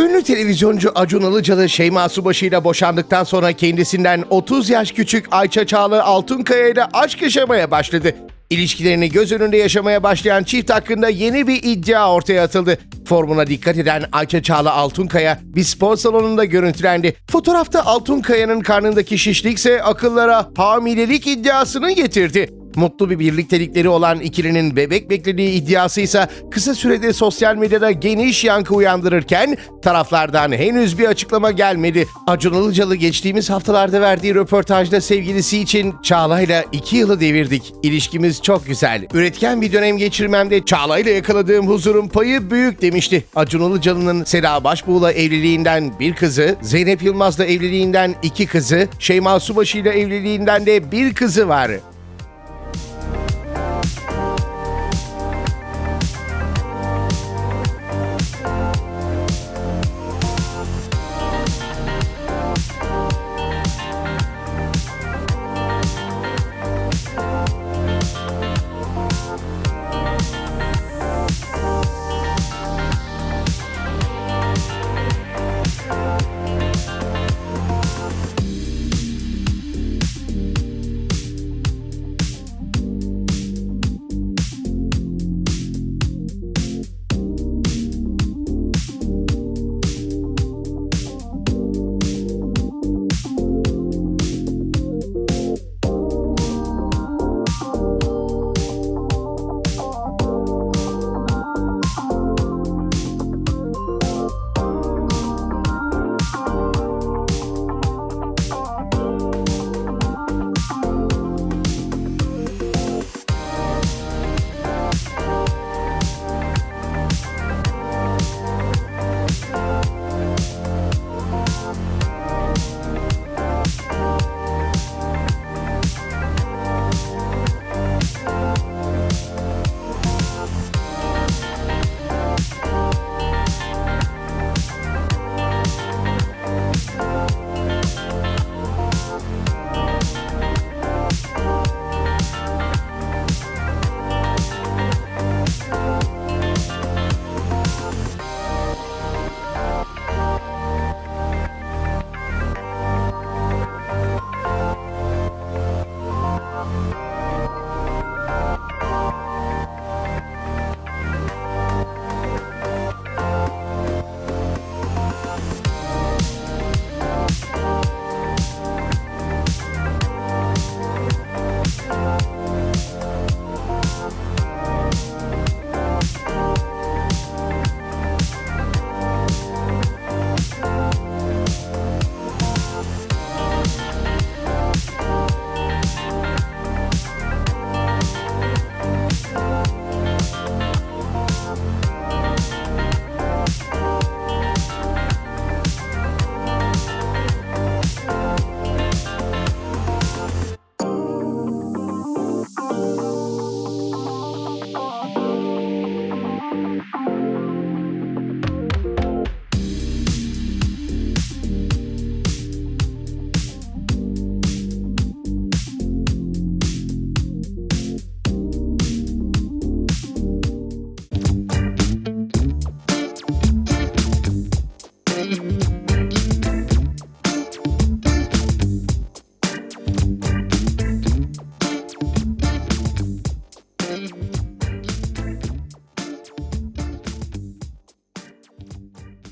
Ünlü televizyoncu Acun Ilıcalı Şeyma Subaşı ile boşandıktan sonra kendisinden 30 yaş küçük Ayça Çağlı Altunkaya ile aşk yaşamaya başladı. İlişkilerini göz önünde yaşamaya başlayan çift hakkında yeni bir iddia ortaya atıldı. Formuna dikkat eden Ayça Çağlı Altunkaya bir spor salonunda görüntülendi. Fotoğrafta Altunkaya'nın karnındaki şişlikse akıllara hamilelik iddiasını getirdi. Mutlu bir birliktelikleri olan ikilinin bebek beklediği iddiası ise kısa sürede sosyal medyada geniş yankı uyandırırken taraflardan henüz bir açıklama gelmedi. Acun Ilıcalı geçtiğimiz haftalarda verdiği röportajda sevgilisi için Çağla'yla iki yılı devirdik. İlişkimiz çok güzel. Üretken bir dönem geçirmemde Çağla'yla yakaladığım huzurun payı büyük demişti. Acun Ilıcalı'nın Seda Başbuğ'la evliliğinden bir kızı, Zeynep Yılmaz'la evliliğinden iki kızı, Şeyma Subaşı ile evliliğinden de bir kızı var.